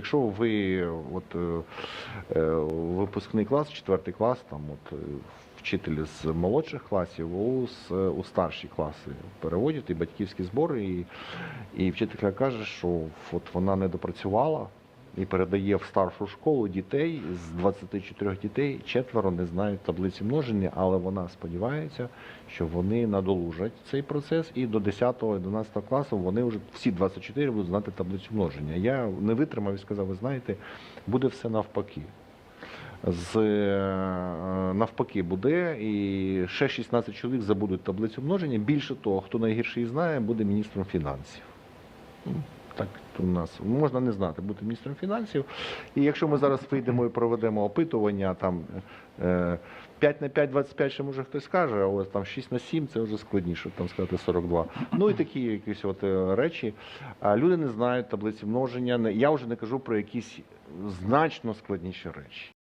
Якщо ви от, е, е, випускний клас, четвертий клас, там от, е, вчитель з молодших класів у, у старші класи переводять і батьківські збори, і, і вчителька каже, що от вона не допрацювала і передає в старшу школу дітей з 24 дітей, четверо не знають таблиці множення, але вона сподівається, що вони надолужать цей процес, і до 10-11 класу вони вже всі 24 будуть знати таблицю множення. Я не витримав і сказав, ви знаєте, буде все навпаки. З е, навпаки буде, і ще 16 чоловік забудуть таблицю множення. Більше того, хто найгірше її знає, буде міністром фінансів. Так у нас можна не знати, бути міністром фінансів. І якщо ми зараз вийдемо і проведемо опитування, там е, 5 на 5, 25, ще може хтось скаже, але там 6 на 7 це вже складніше, там сказати 42. Ну і такі якісь от е, речі. Люди не знають таблиці множення. Я вже не кажу про якісь значно складніші речі.